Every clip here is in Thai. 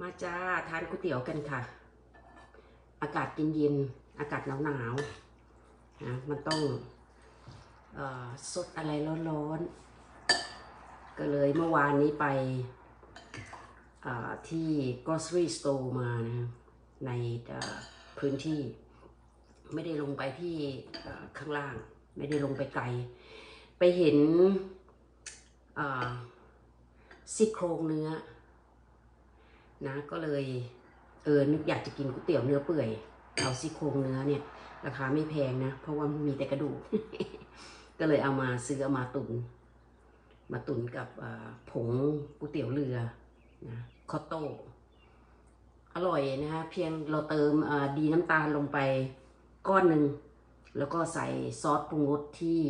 มาจ้าทานก๋วยเตี๋ยวกันค่ะ อากาศเย็นๆอากาศหนาวๆนะมันต้องอสดอะไรร้อนๆ ก็เลยเมื่อวานนี้ไปที่ grocery store มานะในพื้นที่ ไม่ได้ลงไปที่ข้างล่าง ไม่ได้ลงไปไกล ไปเห็นซี่โครงเนื้อ นะก็เลยเออนึกอยากจะกินก๋วยเตี๋ยวเนื้อเปื่อยเอาซี่โครงเนื้อเนี่ย ราคาไม่แพงนะ เพราะว่ามีแต่กระดูก ก็เลยเอามาซื้อเอามาตุน มาตุนกับผงก๋วยเตี๋ยวเรือนะคอตโต้อร่อยนะฮะเพียงเราเติมดีน้ำตาลลงไปก้อนหนึ่งแล้วก็ใส่ซอสปรุงรสที่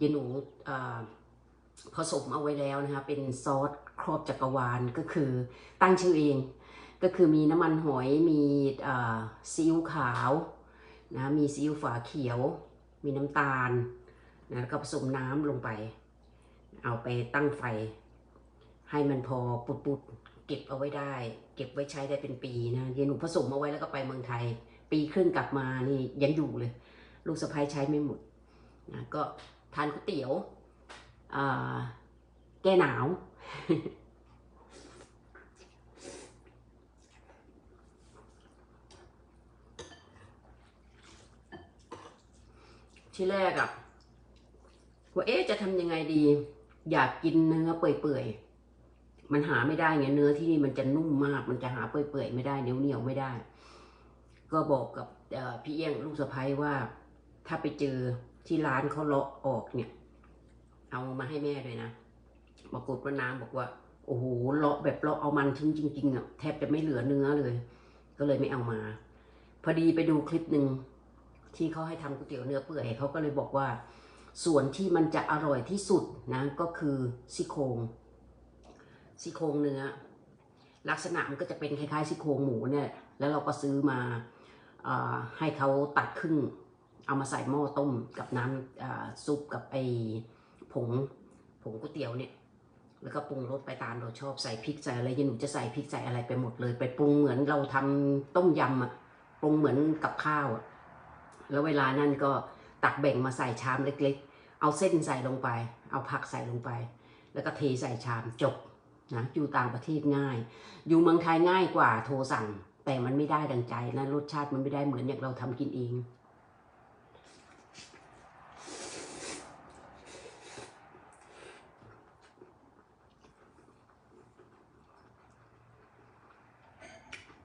ยายหนูอ่าผสมเอาไว้แล้วนะคะเป็นซอส ครอบจักรวาลก็คือตั้งชื่อเอง ก็คือมีน้ำมันหอยมีซีอิ๊วขาวนะมีซีอิ๊วฝาเขียว มีน้ำตาลนะแล้วก็ผสมน้ำลงไป เอาไปตั้งไฟ ให้มันพอปุดๆเก็บเอาไว้ได้ เก็บไว้ใช้ได้เป็นปีนะเยวหนูผสมเอาไว้แล้วก็ไปเมืองไทย ปีครึ่งกลับมานี่ยังอยู่เลย ลูกสะพ้ายใช้ไม่หมดนะก็ทานก๋วยเตี๋ยวแก้หนาว ที่แรกอะว่าเอ๊ะจะทำยังไงดี อยากกินเนื้อเปื่อยๆ มันหาไม่ได้ไงเนื้อที่นี่มันจะนุ่มมาก มันจะหาเปื่อยๆ ไม่ได้เหนียวๆ ไม่ได้ ก็บอกกับพี่เอี้ยงลูกสะพ้ยว่า ถ้าไปเจอที่ร้านเขาเลาะออกเนี่ย เอามาให้แม่ด้วยนะ ปรากฏว่าน้ำบอกว่า โอ้โหเลาะแบบเลาะเอามันทิ้งจริงๆอะแทบจะไม่เหลือเนื้อเลย ก็เลยไม่เอามา พอดีไปดูคลิปหนึ่งที่เขาให้ทำก๋วยเตี๋ยวเนื้อเปื่อยเขาก็เลยบอกว่า ส่วนที่มันจะอร่อยที่สุดนะก็คือซี่โครงซี่โครงเนื้อ ลักษณะมันก็จะเป็นคล้ายๆซี่โครงหมูเนี่ยแล้วเราก็ซื้อมาอให้เขาตัดครึ่ง เอามาใส่หม้อต้มกับน้ำซุปกับไอผงผงก๋วยเตี๋ยวเนี่ย แล้วก็ปรุงรสไปตามเราชอบใส่พริกใส่อะไรยันหนูจะใส่พริกใส่อะไรไปหมดเลย ไปปรุงเหมือนเราทำต้มยำอะปรุงเหมือนกับข้าวอะแล้วเวลานั้นก็ตักแบ่งมาใส่ชามเล็ก ๆ เอาเส้นใส่ลงไป เอาผักใส่ลงไป แล้วก็เทใส่ชามจบนะอยู่ต่างประเทศง่าย อยู่เมืองไทยง่ายกว่าโทรสั่ง แต่มันไม่ได้ดังใจนะรสชาติมันไม่ได้เหมือนอย่างเราทำกินเอง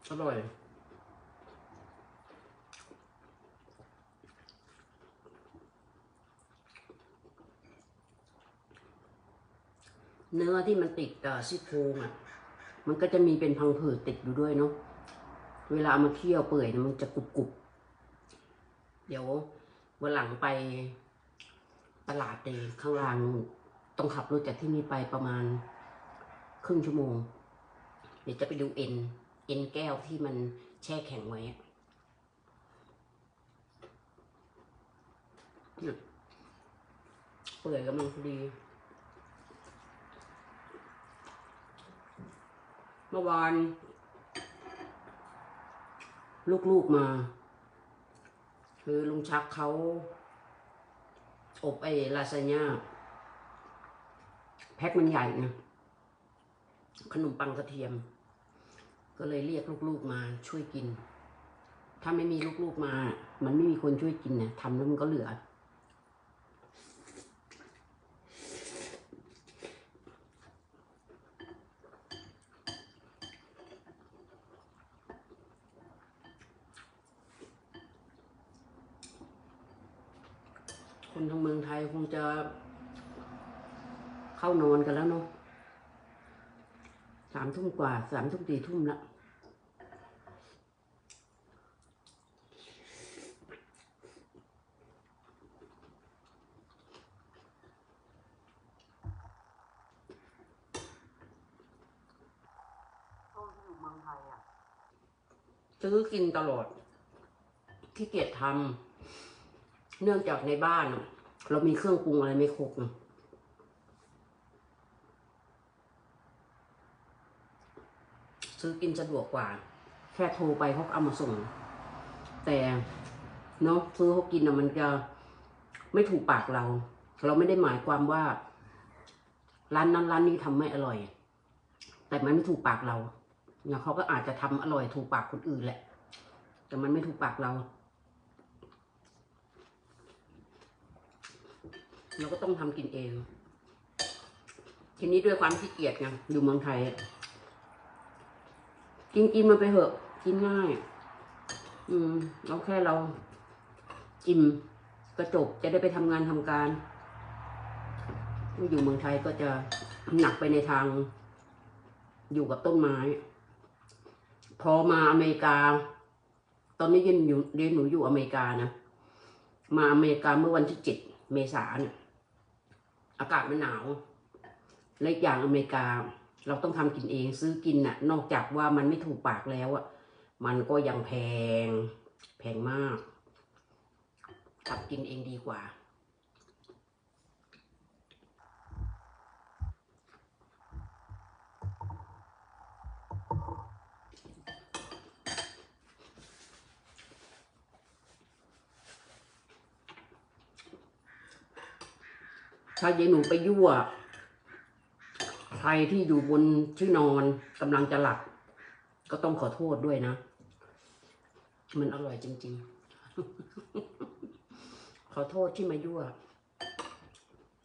อร่อย เนื้อที่มันติดเอ่อซี่โครงอะ มันก็จะมีเป็นพังผืดติดอยู่ด้วยเนาะ เวลาเอามาเคี่ยวเปื่อยมันจะกรุบกรุบเดี๋ยววันหลังไปตลาดเองข้างล่างนู่นต้องขับรถจากที่นี่ไปประมาณครึ่งชั่วโมง เดี๋ยวจะไปดูเอ็น เอ็นแก้วที่มันแช่แข็งไว้เปื่อยกำลังพอดี เมื่อวาน ลูกๆมา คือลุงชักเขา อบไอ้ลาซาญ่าแพ็คมันใหญ่นะขนมปังกระเทียม ก็เลยเรียกลูกๆมาช่วยกิน ถ้าไม่มีลูกๆมา มันไม่มีคนช่วยกินนะทำแล้วมันก็เหลือ คนทางเมืองไทยคงจะเข้านอนกันแล้วเนาะสามทุ่มกว่าสามทุ่มสี่ทุ่มละ ซื้อกินตลอดขี้เกียจทำเนื่องจากในบ้าน เรามีเครื่องปรุงอะไรไม่ครบซื้อกินสะดวกกว่า แค่โทรไปเขาก็เอามาส่ง แต่เนาะซื้อเขากินอะมันจะไม่ถูกปากเรา เราไม่ได้หมายความว่า ร้านนั้นร้านนี้ทำไม่อร่อย แต่มันไม่ถูกปากเรา นี่ยเขาก็อาจจะทำอร่อยถูกปากคนอื่นแหละ แต่มันไม่ถูกปากเรา เราก็ต้องทำกินเอง ทีนี้ด้วยความขี้เกียจไงอยู่เมืองไทย กินกินมันไปเหอะ กินง่าย อืมเอาแค่เราอิ่มก็จบจะได้ไปทำงานทำการอยู่เมืองไทยก็จะหนักไปในทางอยู่กับต้นไม้ พอมาอเมริกา ตอนนี้เรียนอยู่เรียนหนูอยู่อเมริกานะมาอเมริกาเมื่อวันที่เจ็ดเมษาเนี่ยอากาศมันหนาวและอีกอย่างอเมริกา เราต้องทำกินเองซื้อกินน่ะ นอกจากว่ามันไม่ถูกปากแล้วอะมันก็ยังแพง แพงมากทำกินเองดีกว่า ถ้าเยายหนูไปยั่ว ใครที่อยู่บนที่นอนกำลังจะหลับ ก็ต้องขอโทษด้วยนะ มันอร่อยจริง ๆ ขอโทษที่มายั่ว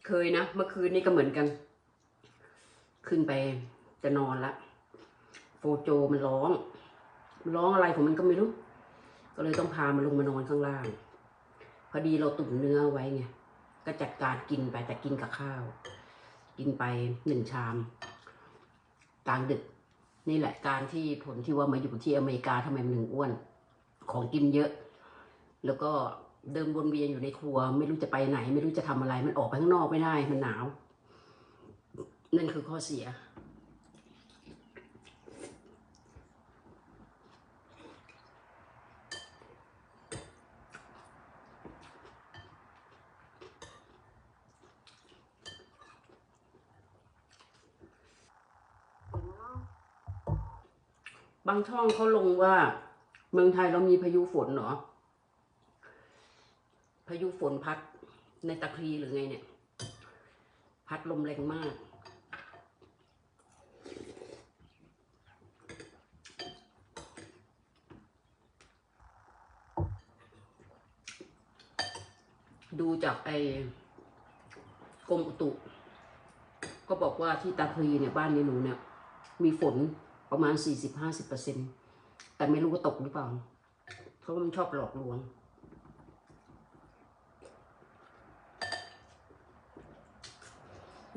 เคยนะ เมื่อคืนนี้ก็เหมือนกัน ขึ้นไปจะนอนละ โฟโจมันร้อง มันร้องอะไรของมันก็ไม่รู้ ก็เลยต้องพามันลงมานอนข้างล่าง พอดีเราตุ๋นเนื้อไว้ไง ก็จัดการกินไปแต่กินกับข้าว กินไปหนึ่งชามกลางดึก นี่แหละการที่ผลที่ว่ามาอยู่ที่อเมริกาทำไมมันถึงอ้วน ของกินเยอะ แล้วก็เดินวนเวียนอยู่ในครัว ไม่รู้จะไปไหน ไม่รู้จะทำอะไร มันออกไปข้างนอกไม่ได้มันหนาว นั่นคือข้อเสีย บางช่องเขาลงว่า เมืองไทยเรามีพายุฝนเหรอ พายุฝนพัดในตะครีหรือไงเนี่ย พัดลมแรงมาก ดูจากไอ้กรมอุตุ ก็บอกว่าที่ตาคลีเนี่ยบ้านในหนูเนี่ย มีฝน ประมาณสี่สิบห้าสิบเปอร์เซ็นแต่ไม่รู้ว่าตกหรือเปล่า เพราะว่ามันชอบหลอกลวง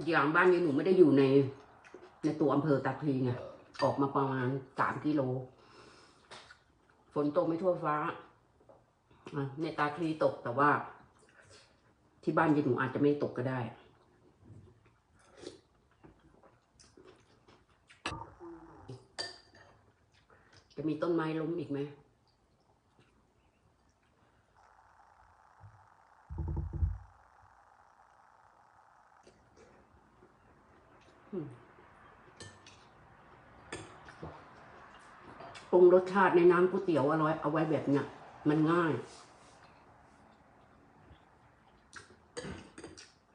อย่างบ้านยายหนูไม่ได้อยู่ใน ในตัวอำเภอตาคลีไงออกมาประมาณสามกิโล ฝนตกไม่ทั่วฟ้า ในตาคลีตกแต่ว่า ที่บ้านยายหนูอาจจะไม่ตกก็ได้ จะมีต้นไม้ล้มอีกไหมปรุงรสชาติในน้ำก๋วยเตี๋ยวอร่อยเอาไว้แบบเนี้ยมันง่าย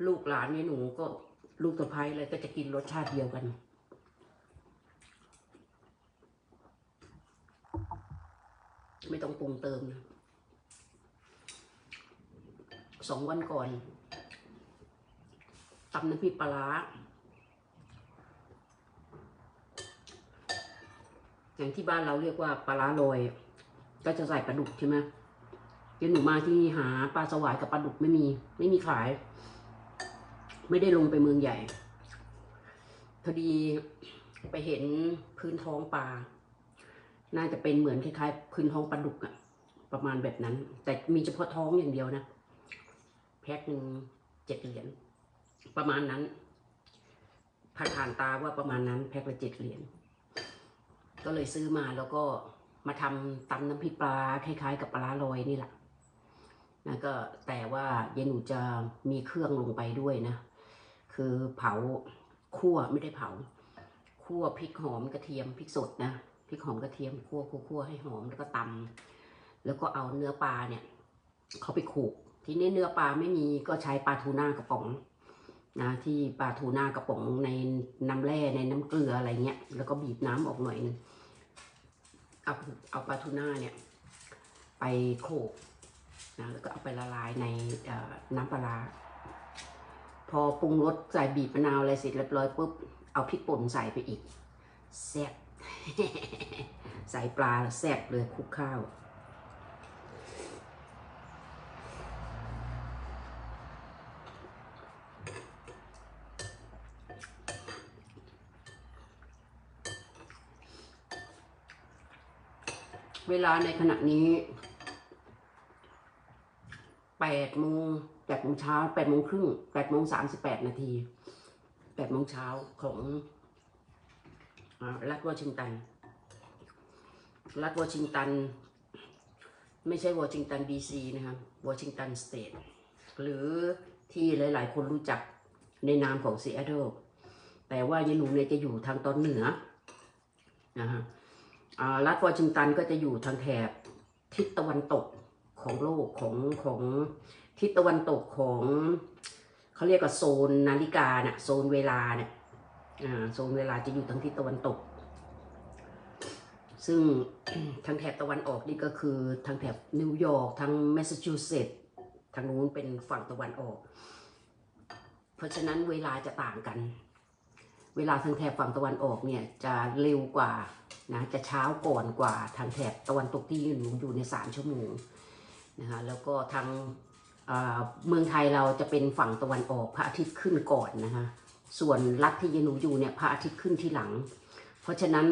ลูกหลานนี่หนูก็ลูกสะพ้ายเลยก็จะกินรสชาติเดียวกัน ไม่ต้องปรุงเติมนะสองวันก่อนตำน้ำพริกปลาร้าอย่างที่บ้านเราเรียกว่าปลาร้าลอย ก็จะใส่ปลาดุกใช่ไหมเดี๋ยวหนูมาที่นี่หาปลาสวายกับปลาดุกไม่มี ไม่มีขาย ไม่ได้ลงไปเมืองใหญ่ พอดีไปเห็นพื้นท้องปลา น่าจะเป็นเหมือนคล้ายๆพื้นท้องปลาดุกอะประมาณแบบนั้น แต่มีเฉพาะท้องอย่างเดียวนะแพ็คหนึ่งเจ็ดเหรียญประมาณนั้นผ่านผ่านตาว่าประมาณนั้น แพ็คละเจ็ดเหรียญก็เลยซื้อมาแล้วก็มาทำตำน้ำพริกปลาคล้ายๆ กับปลาลอยนี่แหละนะก็แต่ว่าเยนูจะมีเครื่องลงไปด้วยนะ คือเผาคั่วไม่ได้เผาคั่วพริกหอมกระเทียมพริกสดนะ ริกหอมกระเทียมคั่วคั่วให้หอมแล้วก็ตำแล้วก็เอาเนื้อปลาเนี่ยเขาไปขูกทีนี้เนื้อปลาไม่มีก็ใช้ปลาทูน่ากระป๋องนะที่ปลาทูน่ากระป๋องในน้ำแร่ในน้ำเกลืออะไรเงี้ย แล้วก็บีบน้ำออกหน่อยนึงเอาเอาปลาทูน่าเนี่ย ไปโขกนะแล้วก็เอาไปละลายในน้ำปลาร้าพอปรุงรสใส่บีบมะนาวอะไรเสร็จเรียบร้อยปุ๊บเอาพริกป่นใส่ไปอีกแซ่บ ใส่ปลาแซ่บเลยคุกข้าวเวลาในขณะนี้แปดโมงแปดโมงเช้าแปดโมงครึ่งแปดโมงสามสิบแปดนาทีแปดโมงเช้าของ รัฐวอชิงตัน รัฐวอชิงตัน ไม่ใช่วอชิงตันดีซีนะครับวอชิงตันสเตทหรือที่หลาย ๆ คนรู้จักในนามของซีแอตเทิลแต่ว่ายายหนูเนี่ยจะอยู่ทางตอนเหนือนะฮะอ่ารัฐวอชิงตันก็จะอยู่ทางแถบทิศตะวันตกของโลกของของทิศตะวันตกของเขาเรียกว่าโซนนาฬิกาเนี่ยโซนเวลาเนี่ย โซนเวลาจะอยู่ทางทิศตะวันตก ซึ่งทางแถบตะวันออกนี่ก็คือทางแถบนิวยอร์กทางแมสซาชูเซตส์ทางนู้นเป็นฝั่งตะวันออก เพราะฉะนั้นเวลาจะต่างกัน เวลาทางแถบฝั่งตะวันออกเนี่ยจะเร็วกว่านะจะเช้าก่อนกว่าทางแถบตะวันตกที่หนูอยู่ในสามชั่วโมงนะคะแล้วก็ทางเมืองไทยเราจะเป็นฝั่งตะวันออกพระอาทิตย์ขึ้นก่อนนะคะ ส่วนรัฐที่ยายหนูอยู่เนี่ยพระอาทิตย์ขึ้นที่หลัง เพราะฉะนั้น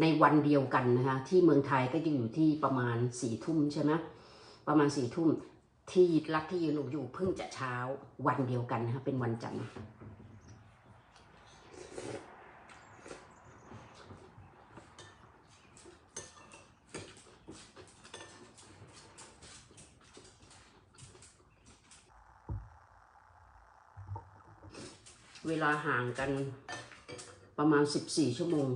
ในวันเดียวกันนะคะที่เมืองไทยก็จะอยู่ที่ประมาณสี่ทุ่มใช่ไหมประมาณสี่ทุ่มที่รัฐที่ยายหนูอยู่เพิ่งจะเช้าวันเดียวกันนะคะเป็นวันจันทร์ เวลาห่างกันประมาณ 14 ชั่วโมง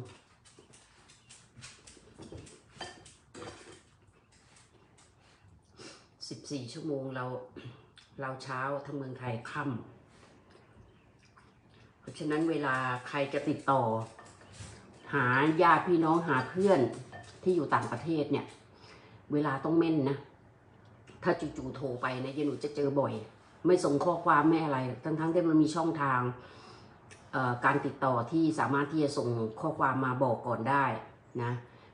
14 ชั่วโมงเราเราเช้าทางเมืองไทยค่ำเพราะฉะนั้นเวลาใครจะติดต่อ หาญาติพี่น้องหาเพื่อนที่อยู่ต่างประเทศเนี่ย เวลาต้องเม่นนะ ถ้าจู่ๆโทรไปนะยายหนูจะเจอบ่อย ไม่ส่งข้อความไม่อะไร ทั้งๆที่มันมีช่องทางการติดต่อที่สามารถที่จะส่งข้อความมาบอกก่อนได้นะ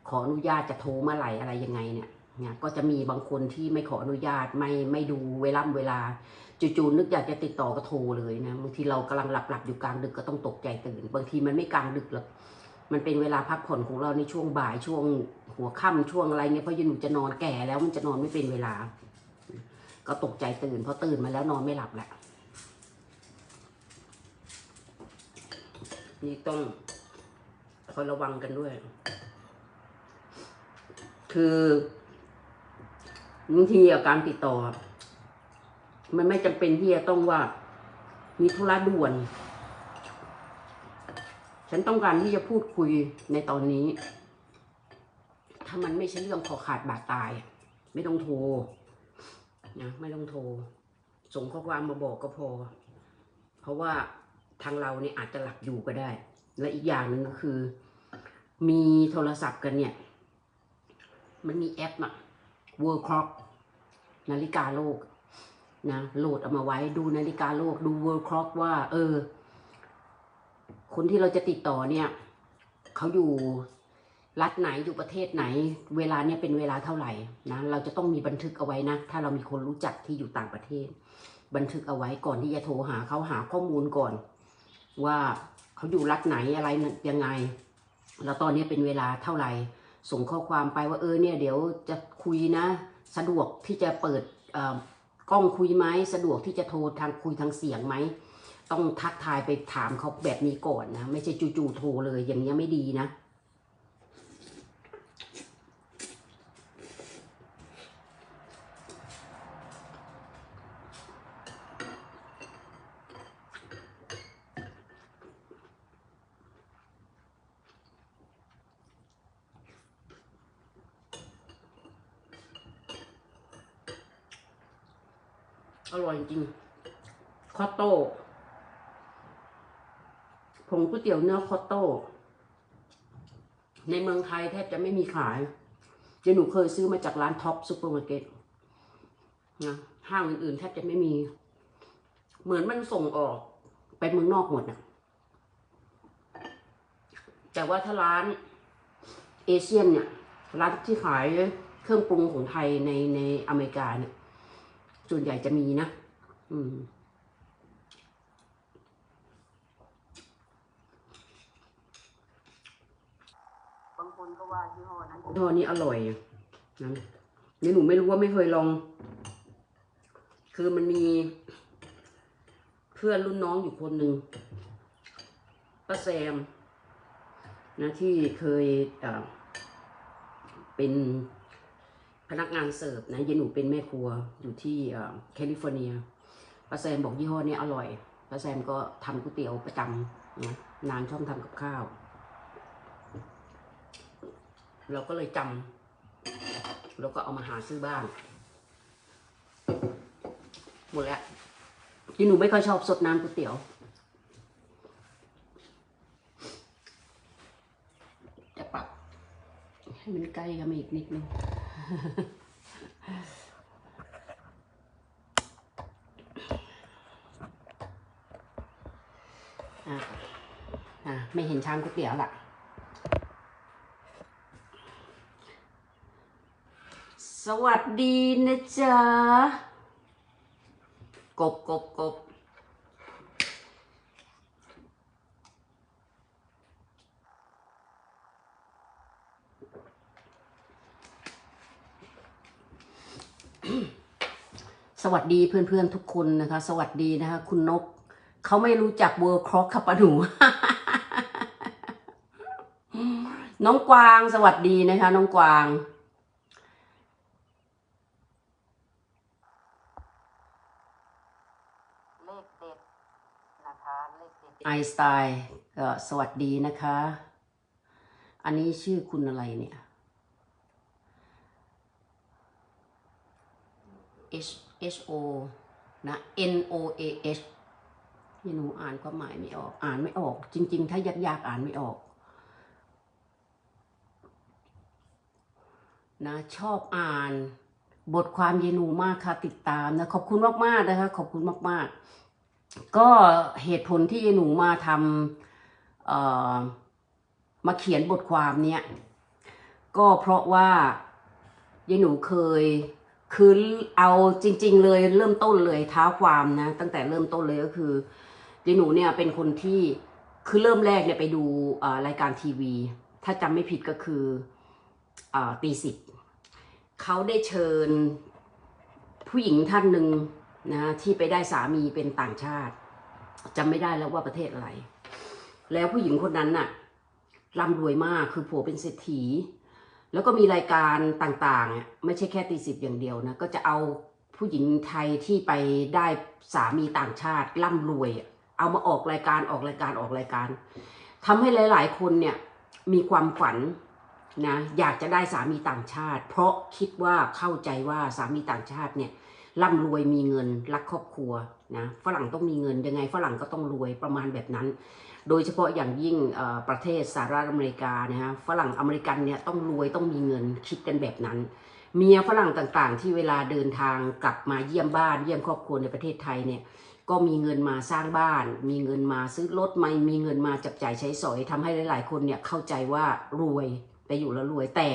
ขออนุญาตจะโทรเมื่อไหร่อะไรยังไงเนี่ยเนี่ยก็จะมีบางคนที่ไม่ขออนุญาตไม่ไม่ดูเวลาเวลาจู่ๆนึกอยากจะติดต่อก็โทรเลยนะบางทีเรากำลังหลับหลับๆอยู่กลางดึกก็ต้องตกใจตื่น บางทีมันไม่กลางดึกหรอกมันเป็นเวลาพักผ่อนของเราในช่วงบ่ายช่วงหัวค่ำช่วงอะไรเงี้ยเพราะยายหนูจะนอนแก่แล้วมันจะนอนไม่เป็นเวลา ก็ตกใจตื่นพอตื่นมาแล้วนอนไม่หลับแหละนี่ต้องคอยระวังกันด้วย คือบางทีอะการติดต่อ มันไม่จำเป็นที่จะต้องว่า มีธุระด่วน ฉันต้องการที่จะพูดคุยในตอนนี้ ถ้ามันไม่ใช่เรื่องขอขาดบาดตาย ไม่ต้องโทร นะไม่ต้องโทร ส่งข้อความมาบอกก็พอ เพราะว่าทางเราเนี่ยอาจจะหลับอยู่ก็ได้ และอีกอย่างหนึ่งก็คือ มีโทรศัพท์กันเนี่ย มันมีแอปอะ World Clock นาฬิกาโลกนะโหลดเอามาไว้ดูนาฬิกาโลกดู World Clock ว่า เออ คนที่เราจะติดต่อเนี่ย เขาอยู่ รัฐไหนอยู่ประเทศไหน เวลาเนี่ยเป็นเวลาเท่าไหร่นะเราจะต้องมีบันทึกเอาไว้นะ ถ้าเรามีคนรู้จักที่อยู่ต่างประเทศ บันทึกเอาไว้ก่อนที่จะโทรหาเขาหาข้อมูลก่อน ว่าเขาอยู่รัฐไหนอะไรยังไง แล้วตอนนี้เป็นเวลาเท่าไหร่ ส่งข้อความไปว่าเออเนี่ยเดี๋ยวจะคุยนะ สะดวกที่จะเปิดอ่อกล้องคุยไหมสะดวกที่จะโทรทางคุยทางเสียงไหมต้องทักทายไปถามเขาแบบนี้ก่อนนะ ไม่ใช่จู่ๆโทรเลยอย่างเงี้ยไม่ดีนะ อร่อยจริงคอตโต้ผงก๋วย เตี๋ยวเนื้อคอตโต้ในเมืองไทยแทบจะไม่มีขายเดี๋ยวหนูเคยซื้อมาจากร้านท็อปซูเปอร์มาร์เก็ตนะห้างอื่นๆแทบจะไม่มี เหมือนมันส่งออกไปเมืองนอกหมดนะแต่ว่าถ้าร้านเอเชียนเนี่ยร้านที่ขายเครื่องปรุงของไทยในในอเมริกาเนี่ยส่วนใหญ่จะมีนะ อืม บางคนก็ ว่ายี่ห้อนั้นยี่ห้อนี้อร่อยนะนี่หนูไม่รู้ว่าไม่เคยลอง คือมันมี เพื่อนรุ่นน้องอยู่คนหนึ่งป้าแซมนะที่เคยเป็นพนักงานเสิร์ฟนะยายหนูเป็นแม่ครัวอยู่ที่แคลิฟอร์เนียป้าแซมบอกยี่ห้อนี้อร่อยป้าแซมก็ทำก๋วยเตี๋ยวประจำนะนางชอบทำกับข้าว เราก็เลยจำแล้วก็เอามาหาซื้อบ้าง หมดแล้วที่หนูไม่ค่อยชอบสดน้ำก๋วยเตี๋ยวจะปรับให้มันใกล้กันมาอีกนิดนึงอะอะไม่เห็นชามก๋วยเตี๋ยวล่ะ สวัสดีนะจ๊ะ กบกบกบสวัสดีเพื่อนๆทุกคนนะคะ สวัสดีนะคะ คุณนกเขาไม่รู้จักเวิร์ครอกค่ะปะหนู น้องกวางสวัสดีนะคะ น้องกวาง เลขเด็ดนะคะเลขเด็ดไอ สไตล์ก็สวัสดีนะคะ อันนี้ชื่อคุณอะไรเนี่ย H H O นะ N O A H นี่หนูอ่านความหมายไม่ออก อ่านไม่ออก จริง ๆ ถ้ายากๆอ่านไม่ออก นะ ชอบอ่านบทความเยนูมากค่ะ ติดตามนะ ขอบคุณมากๆนะคะ ขอบคุณมากๆ ก็เหตุผลที่เยนูมาทำเอ่อมาเขียนบทความเนี้ยก็เพราะว่าเยหนูเคยคือเอาจริง ๆ เลยเริ่มต้นเลยเท้าความนะ ตั้งแต่เริ่มต้นเลยก็คือเยหนูเนี่ยเป็นคนที่คือเริ่มแรกเนี่ยไปดูรายการทีวี ถ้าจำไม่ผิดก็คืออตีสิบเขาได้เชิญผู้หญิงท่านหนึ่ง นะที่ไปได้สามีเป็นต่างชาติจำไม่ได้แล้วว่าประเทศอะไร แล้วผู้หญิงคนนั้นน่ะร่ำรวยมากคือผัวเป็นเศรษฐี แล้วก็มีรายการต่างๆ ไม่ใช่แค่ตีสิบอย่างเดียวนะก็จะเอาผู้หญิงไทยที่ไปได้สามีต่างชาติร่ำรวย เอามาออกรายการออกรายการออกรายการทำให้หลาย ๆ คนเนี่ยมีความฝันนะอยากจะได้สามีต่างชาติ เพราะคิดว่าเข้าใจว่าสามีต่างชาติเนี่ย ร่ำรวยมีเงินรักครอบครัวนะฝรั่งต้องมีเงินยังไงฝรั่งก็ต้องรวยประมาณแบบนั้น โดยเฉพาะอย่างยิ่งประเทศสหรัฐอเมริกานะฮะฝรั่งอเมริกันเนี่ยต้องรวยต้องมีเงินคิดกันแบบนั้น เมียฝรั่งต่างๆ ที่เวลาเดินทางกลับมาเยี่ยมบ้านเยี่ยมครอบครัวในประเทศไทยเนี่ยก็มีเงินมาสร้างบ้าน มีเงินมาซื้อรถไม่มีเงินมาจับจ่ายใช้สอยทำให้หลาย ๆ คนเนี่ยเข้าใจว่ารวยไปอยู่แล้วรวยแต่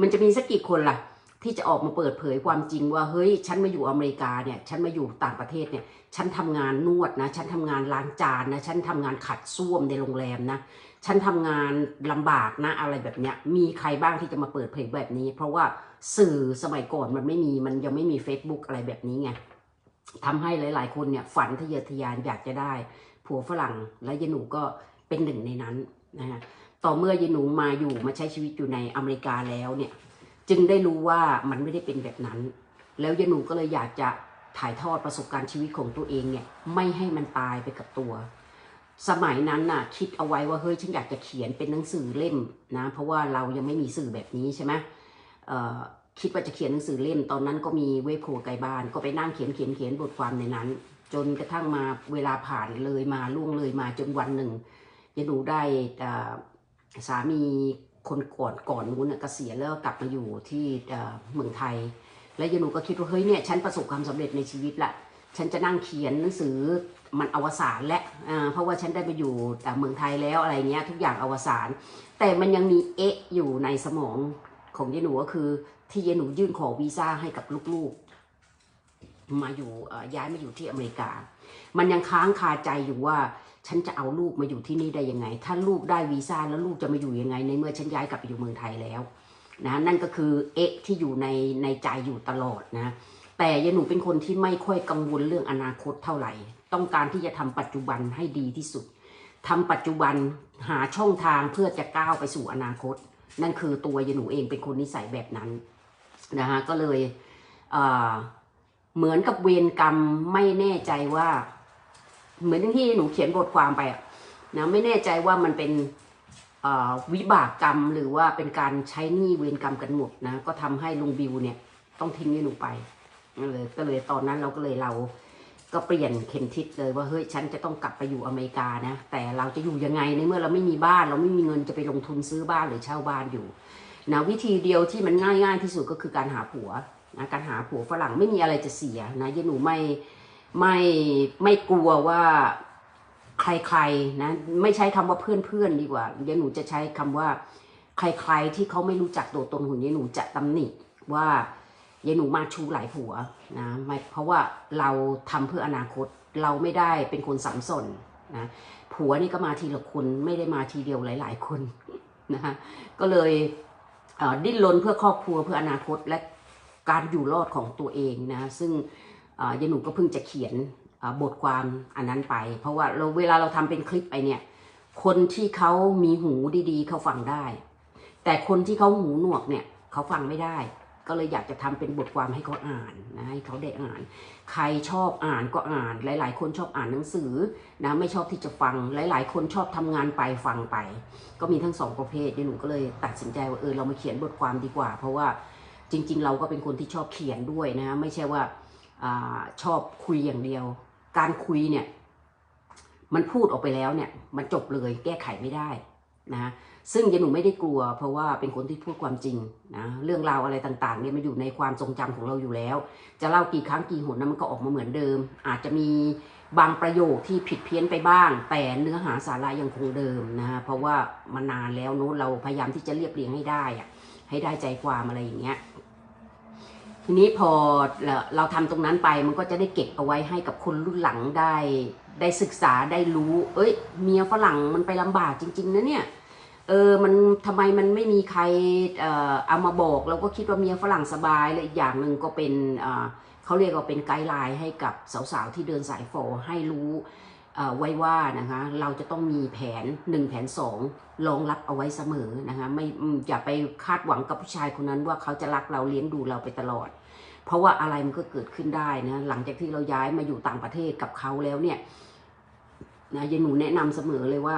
มันจะมีสักกี่คนล่ะ ที่จะออกมาเปิดเผยความจริงว่าเฮ้ย ฉันมาอยู่อเมริกาเนี่ย ฉันมาอยู่ต่างประเทศเนี่ย ฉันทำงานนวดนะ ฉันทำงานล้างจานนะ ฉันทำงานขัดส้วมในโรงแรมนะ ฉันทำงานลำบากนะอะไรแบบเนี้ย มีใครบ้างที่จะมาเปิดเผยแบบนี้ เพราะว่าสื่อสมัยก่อนมันไม่มี มันยังไม่มี Facebook อะไรแบบนี้ไงทำให้หลาย ๆ คนเนี่ยฝันทะเยอทะยานอยากจะได้ ผัวฝรั่งและยหนูก็เป็นหนึ่งในนั้นนะฮะ ต่อเมื่อยายหนูมาอยู่มาใช้ชีวิตอยู่ในอเมริกาแล้วเนี่ย จึงได้รู้ว่ามันไม่ได้เป็นแบบนั้น แล้วยานูก็เลยอยากจะถ่ายทอดประสบการณ์ชีวิตของตัวเองเนี่ยไม่ให้มันตายไปกับตัว สมัยนั้นน่ะคิดเอาไว้ว่าเฮ้ยฉันอยากจะเขียนเป็นหนังสือเล่มนะเพราะว่าเรายังไม่มีสื่อแบบนี้ใช่ไหมคิดว่าจะเขียนหนังสือเล่มตอนนั้นก็มีเว็บคไกลบ้าน ก็ไปนั่งเขียนเขียนเขียนบทความในนั้น จนกระทั่งมาเวลาผ่านเลยมาล่วงเลยมาจนวันหนึ่งยานูได้สามี คนก่อนก่อนนู้นน่ะเกษียณแล้วกลับมาอยู่ที่เมืองไทย แล้วยายหนูก็คิดว่าเฮ้ยเนี่ยฉันประสบความสำเร็จในชีวิตละฉันจะนั่งเขียนหนังสือมันอวสานและอ่าเพราะว่าฉันได้ไปอยู่แต่เมืองไทยแล้วอะไรเงี้ยทุกอย่างอวสานแต่มันยังมีเอะอยู่ในสมองของยายหนูก็คือ ที่ยายหนูยื่นขอวีซ่าให้กับลูกๆ มาอยู่ย้ายมาอยู่ที่อเมริกา มันยังค้างคาใจอยู่ว่า ฉันจะเอาลูกมาอยู่ที่นี่ได้ยังไง ถ้าลูกได้วีซ่าแล้วลูกจะมาอยู่ยังไง ในเมื่อฉันย้ายกลับไปอยู่เมืองไทยแล้วนะนั่นก็คือเอะที่อยู่ในในใจอยู่ตลอดนะแต่ยาหนูเป็นคนที่ไม่ค่อยกังวลเรื่องอนาคตเท่าไหร่ ต้องการที่จะทำปัจจุบันให้ดีที่สุดทำปัจจุบันหาช่องทางเพื่อจะก้าวไปสู่อนาคต นั่นคือตัวยาหนูเองเป็นคนนิสัยแบบนั้นนะฮะก็เลยเอ่อเหมือนกับเวรกรรมไม่แน่ใจว่า เหมือนที่หนูเขียนบทความไปอะนะไม่แน่ใจว่ามันเป็นวิบากกรรมหรือว่าเป็นการใช้หนี้เวรกรรมกันหมดนะ ก็ทำให้ลุงบิวเนี่ย ต้องทิ้งยายหนูไปก็เลยก็เลยตอนนั้นเราก็เลยเราก็เปลี่ยนเข็มทิศเลยว่าเฮ้ยฉันจะต้องกลับไปอยู่อเมริกานะ แต่เราจะอยู่ยังไงในเมื่อเราไม่มีบ้าน เราไม่มีเงินจะไปลงทุนซื้อบ้านหรือเช่าบ้านอยู่นะวิธีเดียวที่มันง่ายง่ายๆที่สุดก็คือการหาผัวนะการหาผัวฝรั่งไม่มีอะไรจะเสียนะยายหนูไม่ ไม่ไม่กลัวว่าใครๆนะไม่ใช้คำว่าเพื่อนๆดีกว่า เดี๋ยวหนูจะใช้คำว่า ใครๆที่เขาไม่รู้จักตัวตนของยายหนูจะตำหนิว่ายายหนูมาชูหลายผัวนะไม่เพราะว่าเราทำเพื่ออนาคตเราไม่ได้เป็นคนสัมสนนะผัวนี่ก็มาทีละคนไม่ได้มาทีเดียวหลาย ๆ คนนะคะก็เลยเดิ้นรนเพื่อครอบครัวเพื่ออนาคตและการอยู่รอดของตัวเองนะ ซึ่ง ยายหนูก็เพิ่งจะเขียนบทความอันนั้นไป เพราะว่าเราเวลาเราทำเป็นคลิปไปเนี่ย คนที่เขามีหูดีๆ เขาฟังได้ แต่คนที่เขาหูหนวกเนี่ยเขาฟังไม่ได้ ก็เลยอยากจะทำเป็นบทความให้เขาอ่านนะให้เขาได้อ่าน ใครชอบอ่านก็อ่าน หลาย ๆ คนชอบอ่านหนังสือนะไม่ชอบที่จะฟัง หลาย ๆ คนชอบทำงานไปฟังไป ก็มีทั้งสองประเภทยายหนูก็เลยตัดสินใจว่าเออเรามาเขียนบทความดีกว่า เพราะว่าจริง ๆ เราก็เป็นคนที่ชอบเขียนด้วยนะ ไม่ใช่ว่า อชอบคุยอย่างเดียว การคุยเนี่ย มันพูดออกไปแล้วเนี่ย มันจบเลยแก้ไขไม่ได้นะซึ่งยายหนูไม่ได้กลัว เพราะว่าเป็นคนที่พูดความจริงนะเรื่องราวอะไรต่างๆเนี่ยมันอยู่ในความทรงจำของเราอยู่แล้ว จะเล่ากี่ครั้งกี่หนนะมันก็ออกมาเหมือนเดิม อาจจะมีบางประโยคที่ผิดเพี้ยนไปบ้าง แต่เนื้อหาสาระยังคงเดิมนะเพราะว่ามานานแล้วเนอะเราพยายามที่จะเรียบเรียงให้ได้อะให้ได้ใจความอะไรอย่างเงี้ย ทีนี้พอเราเราทำตรงนั้นไปมันก็จะได้เก็บเอาไว้ให้กับคนรุ่นหลังได้ ได้ศึกษาได้รู้ เอ้ย เมียฝรั่งมันไปลำบากจริง ๆนะเนี่ยเออมันทำไมมันไม่มีใครเอ่อเอามาบอกเราก็คิดว่าเมียฝรั่งสบายและอีกอย่างหนึ่งก็เป็นเอ่อเขาเรียกว่าเป็นไกด์ไลน์ให้กับสาวๆที่เดินสายโฟให้รู้ ไว้ว่านะคะเราจะต้องมีแผนหนึ่งแผนสองรองรับเอาไว้เสมอนะคะไม่อย่าไปคาดหวังกับผู้ชายคนนั้นว่าเขาจะรักเราเลี้ยงดูเราไปตลอด เพราะว่าอะไรมันก็เกิดขึ้นได้นะหลังจากที่เราย้ายมาอยู่ต่างประเทศกับเขาแล้วเนี่ยนะยายหนูแนะนำเสมอเลยว่า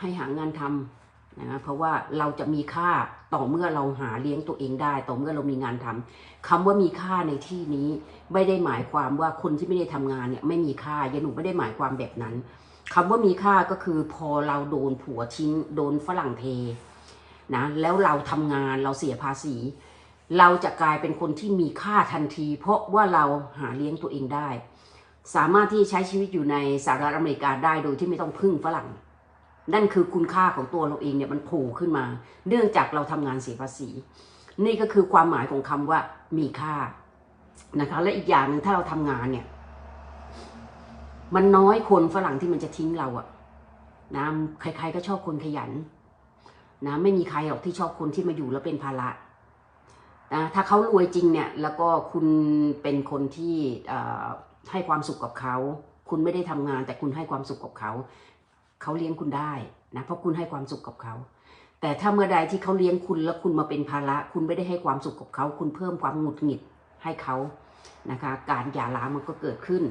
ให้หางานทำ นะเพราะว่าเราจะมีค่าต่อเมื่อเราหาเลี้ยงตัวเองได้ ต่อเมื่อเรามีงานทำคำว่ามีค่าในที่นี้ ไม่ได้หมายความว่าคนที่ไม่ได้ทำงานเนี่ยไม่มีค่ายายหนูไม่ได้หมายความแบบนั้นคำว่ามีค่าก็คือพอเราโดนผัวทิ้ง โดนฝรั่งเทนะแล้วเราทำงานเราเสียภาษี เราจะกลายเป็นคนที่มีค่าทันที เพราะว่าเราหาเลี้ยงตัวเองได้ สามารถที่ใช้ชีวิตอยู่ในสหรัฐอเมริกาได้โดยที่ไม่ต้องพึ่งฝรั่ง นั่นคือคุณค่าของตัวเราเองเนี่ยมันโผล่ขึ้นมา เนื่องจากเราทำงานเสียภาษี นี่ก็คือความหมายของคำว่ามีค่านะคะ และอีกอย่างหนึ่งถ้าเราทำงานเนี่ย มันน้อยคนฝรั่งที่มันจะทิ้งเราอะนะใคร ๆ ก็ชอบคนขยันนะไม่มีใครหรอกที่ชอบคนที่มาอยู่แล้วเป็นภาระนะถ้าเขารวยจริงเนี่ย แล้วก็คุณเป็นคนที่ให้ความสุขกับเขา คุณไม่ได้ทำงานแต่คุณให้ความสุขกับเขา เขาเลี้ยงคุณได้นะเพราะคุณให้ความสุขกับเขาแต่ถ้าเมื่อใดที่เขาเลี้ยงคุณแล้วคุณมาเป็นภาระ คุณไม่ได้ให้ความสุขกับเขา คุณเพิ่มความหงุดหงิดให้เขานะคะ การหย่าร้างมันก็เกิดขึ้น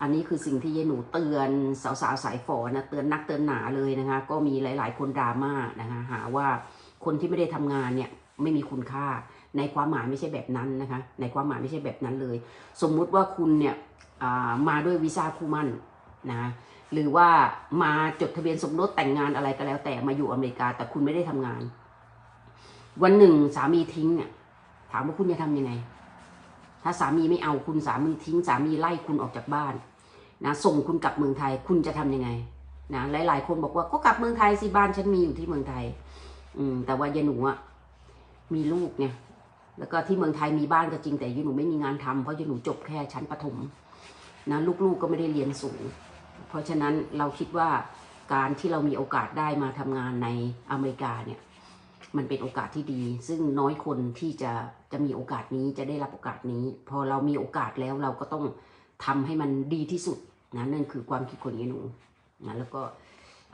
อันนี้คือสิ่งที่ยายหนูเตือนสาวๆสายฝอนะเตือนนักเตือนหนาเลยนะคะ ก็มีหลาย ๆ คนดราม่านะคะหาว่าคนที่ไม่ได้ทำงานเนี่ยไม่มีคุณค่า ในความหมายไม่ใช่แบบนั้นนะคะ ในความหมายไม่ใช่แบบนั้นเลย สมมุติว่าคุณเนี่ยมาด้วยวีซ่าคู่มั่นนะ หรือว่ามาจดทะเบียนสมรสแต่งงานอะไรก็แล้ว แต่มาอยู่อเมริกา แต่คุณไม่ได้ทำงาน วันหนึ่งสามีทิ้งเนี่ยถามว่าคุณจะทำยังไง ถ้าสามีไม่เอาคุณสามีทิ้ง สามีไล่คุณออกจากบ้านนะส่งคุณกลับเมืองไทยคุณจะทำยังไงนะหลาย ๆ คนบอกว่าก็กลับเมืองไทยสิบ้านฉันมีอยู่ที่เมืองไทย อืม แต่ว่ายายหนูอะมีลูกไงแล้วก็ที่เมืองไทยมีบ้านก็จริงแต่ยายหนูไม่มีงานทำเพราะยายหนูจบแค่ชั้นประถมนะลูกๆก็ไม่ได้เรียนสูง เพราะฉะนั้นเราคิดว่าการที่เรามีโอกาสได้มาทำงานในอเมริกาเนี่ยมันเป็นโอกาสที่ดี ซึ่งน้อยคนที่จะจะมีโอกาสนี้จะได้รับโอกาสนี้ พอเรามีโอกาสแล้วเราก็ต้องทำให้มันดีที่สุดนะนั่นคือความคิดคนยายหนูนะแล้วก็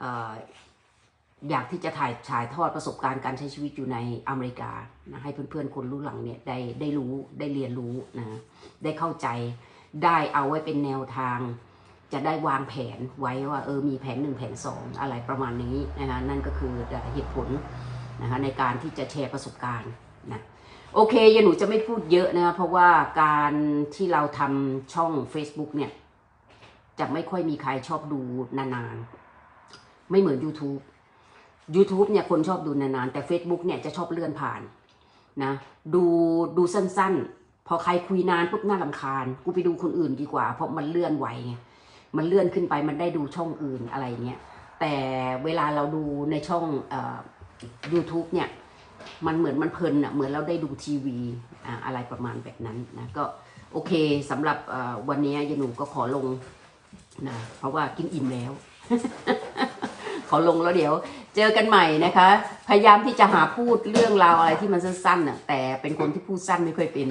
เอ่ออยากที่จะถ่ายถ่ายทอดประสบการณ์การใช้ชีวิตอยู่ในอเมริกานะให้เพื่อนๆคนรุ่นหลังเนี่ยได้ได้รู้ได้เรียนรู้นะได้เข้าใจได้เอาไว้เป็นแนวทาง จะได้วางแผนไว้ว่าเออมีแผนหนึ่งแผนสองอะไรประมาณนี้นะคะนั่นก็คือเหตุผลนะคะในการที่จะแชร์ประสบการณ์นะโอเคยายหนูจะไม่พูดเยอะนะคะเพราะว่าการที่เราทำช่อง Facebook เนี่ย จะไม่ค่อยมีใครชอบดูนานๆ ไม่เหมือน YouTube YouTube เนี่ยคนชอบดูนานๆ แต่ Facebook เนี่ยจะชอบเลื่อนผ่านนะดูดูสั้นๆ พอใครคุยนานปุ๊บน่าลำคาญ กูไปดูคนอื่นดีกว่า เพราะมันเลื่อนไวไง มันเลื่อนขึ้นไปมันได้ดูช่องอื่นอะไรเงี้ยแต่เวลาเราดูในช่องเอ่อ YouTube เนี่ยมันเหมือนมันเพลินอะเหมือนเราได้ดูทีวีอะไรประมาณแบบนั้นนะก็โอเคสำหรับวันนี้ยานูก็ขอลงนะเพราะว่ากินอิ่มแล้ว ขอลงแล้วเดี๋ยว เจอกันใหม่นะคะ พยายามที่จะหาพูดเรื่องราวอะไรที่มันสั้นๆน่ะแต่เป็นคนที่พูดสั้นไม่ค่อยเป็น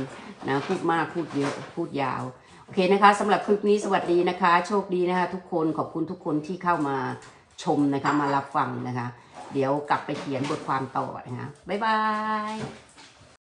นะพูดมากพูดเยอะพูดยาว โอเคนะคะสำหรับคลิปนี้สวัสดีนะคะ โชคดีนะคะ ทุกคนขอบคุณทุกคนที่เข้ามาชมนะคะมารับฟังนะคะ เดี๋ยวกลับไปเขียนบทความต่อนะคะ บ๊ายบาย